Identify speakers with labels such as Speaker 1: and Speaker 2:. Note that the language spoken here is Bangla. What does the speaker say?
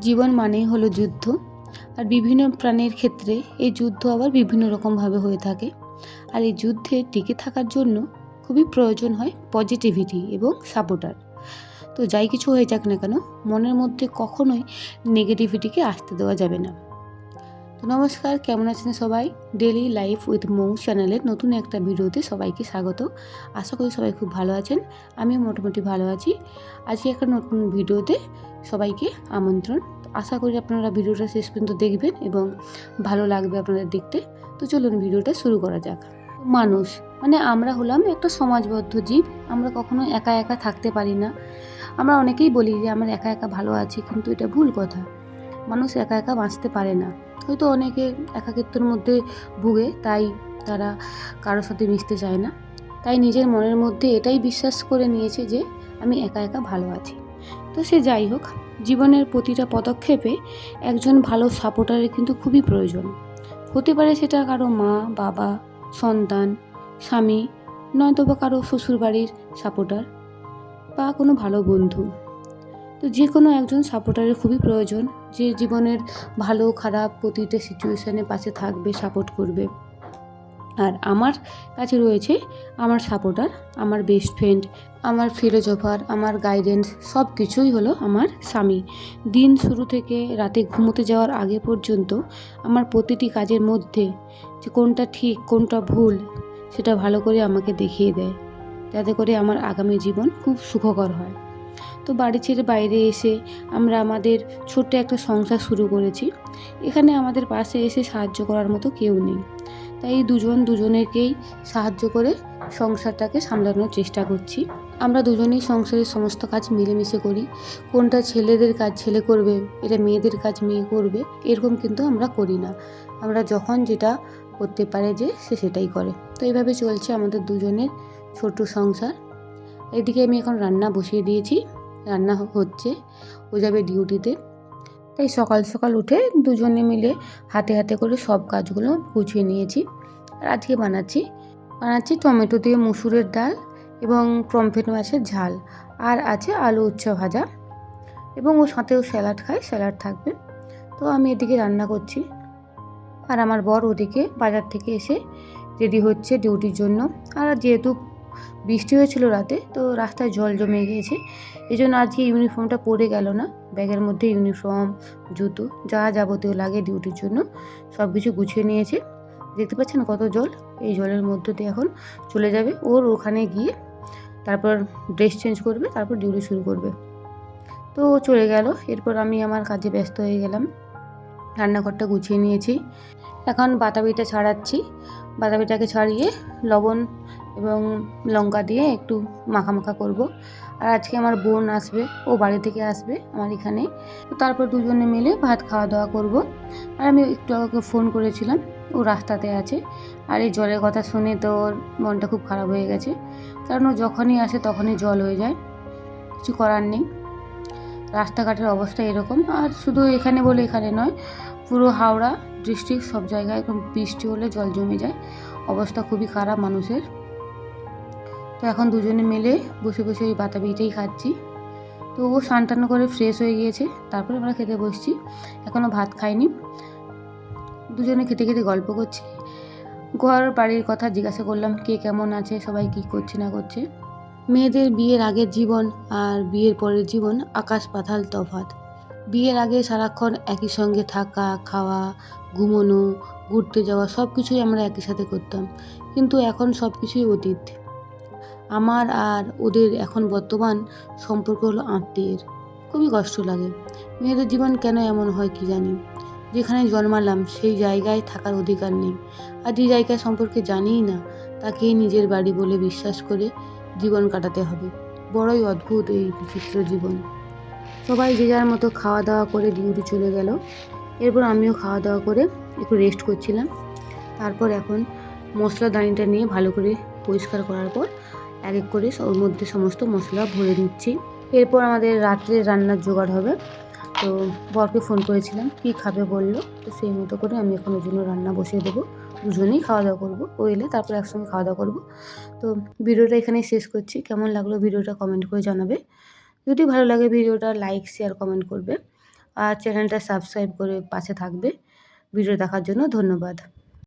Speaker 1: জীবন মানেই হলো যুদ্ধ। আর বিভিন্ন প্রাণীর ক্ষেত্রে এই যুদ্ধ আবার বিভিন্ন রকমভাবে হয়ে থাকে। আর এই যুদ্ধে টিকে থাকার জন্য খুবই প্রয়োজন হয় পজিটিভিটি এবং সাপোর্টার তো যাই কিছু হয়ে যাক না কেন, মনের মধ্যে কখনোই নেগেটিভিটিকে আসতে দেওয়া যাবে না। তো নমস্কার, কেমন আছেন সবাই? ডেলি লাইফ উইথ মৌ চ্যানেলের নতুন একটা ভিডিওতে সবাইকে স্বাগত। আশা করি সবাই খুব ভালো আছেন, আমিও মোটামুটি ভালো আছি। আজকে একটা নতুন ভিডিওতে সবাইকে আমন্ত্রণ। আশা করি আপনারা ভিডিওটা শেষ পর্যন্ত দেখবেন এবং ভালো লাগবে আপনাদের দেখতে। তো চলুন ভিডিওটা শুরু করা যাক। মানুষ মানে আমরা হলাম একটা সমাজবদ্ধ জীব। আমরা কখনো একা একা থাকতে পারি না। আমরা অনেকেই বলি যে, আমরা একা একা ভালো আছি, কিন্তু এটা ভুল কথা। মানুষ একা একা বাঁচতে পারে না। হয়তো অনেকে একাকিত্বের মধ্যে ভুগে, তাই তারা কারোর সাথে মিশতে চায় না। তাই নিজের মনের মধ্যে এটাই বিশ্বাস করে নিয়েছে যে, আমি একা একা ভালো আছি। তো সে যাই হোক, জীবনের প্রতিটা পদক্ষেপে একজন ভালো সাপোর্টারের কিন্তু খুবই প্রয়োজন। হতে পারে সেটা কারও মা, বাবা, সন্তান, স্বামী নয়তো বা কারও শ্বশুরবাড়ির সাপোর্টার বা কোনো ভালো বন্ধু। তো যে কোনো একজন সাপোর্টারের খুবই প্রয়োজন যে জীবনের ভালো, খারাপ প্রতিটা সিচুয়েশানে পাশে থাকবে সাপোর্ট করবে। আর আমার কাছে রয়েছে আমার সাপোর্টার আমার বেস্ট ফ্রেন্ড আমার ফিলোজফার, আমার গাইডেন্স সব কিছুই হলো আমার স্বামী। দিন শুরু থেকে রাতে ঘুমোতে যাওয়ার আগে পর্যন্ত আমার প্রতিটি কাজের মধ্যে যে কোনটা ঠিক, কোনটা ভুল, সেটা ভালো করে আমাকে দেখিয়ে দেয়। যাতে করে আমার আগামী জীবন খুব সুখকর হয়। তো বাড়ি ছেড়ে বাইরে এসে আমরা আমাদের ছোট্ট একটা সংসার শুরু করেছি। এখানে আমাদের পাশে এসে সাহায্য করার মতো কেউ নেই। তাই দুজন দুজনেকেই সাহায্য করে সংসারটাকে সামলানোর চেষ্টা করছি। আমরা দুজনেই সংসারের সমস্ত কাজ মিলেমিশে করি। কোনটা ছেলেদের কাজ ছেলে করবে, এটা মেয়েদের কাজ মেয়ে করবে, এরকম কিন্তু আমরা করি না। আমরা যখন যেটা করতে পারে যে সে সেটাই করে। তো এইভাবে চলছে আমাদের দুজনের ছোট সংসার। এদিকে আমি এখন রান্না বসিয়ে দিয়েছি। রান্না হচ্ছে, ও যাবে ডিউটিতে। তাই সকাল সকাল উঠে দুজনে মিলে হাতে হাতে করে সব কাজগুলো গুছিয়ে নিয়েছি। আর আজকে বানাচ্ছি বানাচ্ছি টমেটো দিয়ে মুসুরের ডাল এবং পমফ্রেট মাছের ঝাল। আর আছে আলু উচ্চ ভাজা এবং ও সাথেও স্যালাড খায়, স্যালাড থাকবে। তো আমি এদিকে রান্না করছি। আর আমার বর ওদিকে বাজার থেকে এসে রেডি হচ্ছে ডিউটির জন্য। আর যেহেতু বৃষ্টি হয়েছিল রাতে, তো রাস্তায় জল জমে গিয়েছে। এই জন্য আজকে ইউনিফর্মটা পরে গেল না। ব্যাগের মধ্যে ইউনিফর্ম, জুতো, যা যাবতীয় লাগে ডিউটির জন্য সব কিছু গুছিয়ে নিয়েছে। দেখতে পাচ্ছেন কত জল? এই জলের মধ্যে দিয়ে এখন চলে যাবে। ওর ওখানে গিয়ে তারপর ড্রেস চেঞ্জ করবে, তারপর ডিউটি শুরু করবে। তো ও চলে গেল। এরপর আমি আমার কাজে ব্যস্ত হয়ে গেলাম। রান্নাঘরটা গুছিয়ে নিয়েছি। এখন বাতাবিটা ছাড়াচ্ছি। বাতাবিটাকে ছাড়িয়ে লবণ এবং লঙ্কা দিয়ে একটু মাখা মাখা করব। আর আজকে আমার বোন আসবে, ও বাড়ি থেকে আসবে আমার এখানে। তারপর দুজনে মিলে ভাত খাওয়া দাওয়া করব। আর আমি একটু আগে ফোন করেছিলাম, ও রাস্তাতে আছে। আর এই জলের কথা শুনে তো ওর মনটা খুব খারাপ হয়ে গেছে। কারণ ও যখনই আসে তখনই জল হয়ে যায়, কিছু করার নেই। রাস্তাঘাটের অবস্থা এরকম। আর শুধু এখানে বলে এখানে নয়, পুরো হাওড়া ডিস্ট্রিক্ট সব জায়গায় বৃষ্টি হলে জল জমে যায়। অবস্থা খুবই খারাপ মানুষের। তো এখন দুজনে মিলে বসে বসে ওই বাতাবিটাই খাচ্ছি। তো ও স্নান টান করে ফ্রেশ হয়ে গিয়েছে, তারপরে আমরা খেতে বসছি। এখনও ভাত খাইনি। দুজনে খেতে খেতে গল্প করছি। ঘর বাড়ির কথা জিজ্ঞাসা করলাম, কে কেমন আছে, সবাই কী করছে না করছে। মেয়েদের বিয়ের আগের জীবন আর বিয়ের পরের জীবন আকাশ পাতাল তফাত বিয়ের আগে সারাক্ষণ একই সঙ্গে থাকা, খাওয়া, ঘুমোনো, ঘুরতে যাওয়া সব কিছুই আমরা একই সাথে করতাম। কিন্তু এখন সব কিছুই অতীত। আমার আর ওদের এখন বর্তমান সম্পর্ক হলো আত্মীয়ের। খুবই কষ্ট লাগে। মেয়েদের জীবন কেন এমন হয় কি জানি? যেখানে জন্মালাম সেই জায়গায় থাকার অধিকার নেই। আর যে জায়গা সম্পর্কে জানিই না, তাকেই নিজের বাড়ি বলে বিশ্বাস করে জীবন কাটাতে হবে। বড়ই অদ্ভুত এই বিচিত্র জীবন। সবাই যে যার মতো খাওয়া দাওয়া করে ডিউটি চলে গেল। এরপর আমিও খাওয়া দাওয়া করে একটু রেস্ট করছিলাম। তারপর এখন মশলা দানিটা নিয়ে ভালো করে পরিষ্কার করার পর এক এক করে ওর মধ্যে সমস্ত মশলা ভরে নিচ্ছি। এরপর আমাদের রাত্রে রান্নার জোগাড় হবে। তো বরকে ফোন করেছিলাম, কি খাবে বলল। তো সেই মতো করে আমি এখন ওর জন্য রান্না বসিয়ে দেবো। দুজনেই খাওয়া দাওয়া করব। ও এলে তারপর একসঙ্গে খাওয়া দাওয়া করব। তো ভিডিওটা এখানেই শেষ করছি। কেমন লাগল ভিডিওটা কমেন্ট করে জানাবে। যদি ভালো লাগে ভিডিওটা, লাইক, শেয়ার, কমেন্ট করবে। আর চ্যানেলটা সাবস্ক্রাইব করে পাশে থাকবে। ভিডিও দেখার জন্য ধন্যবাদ।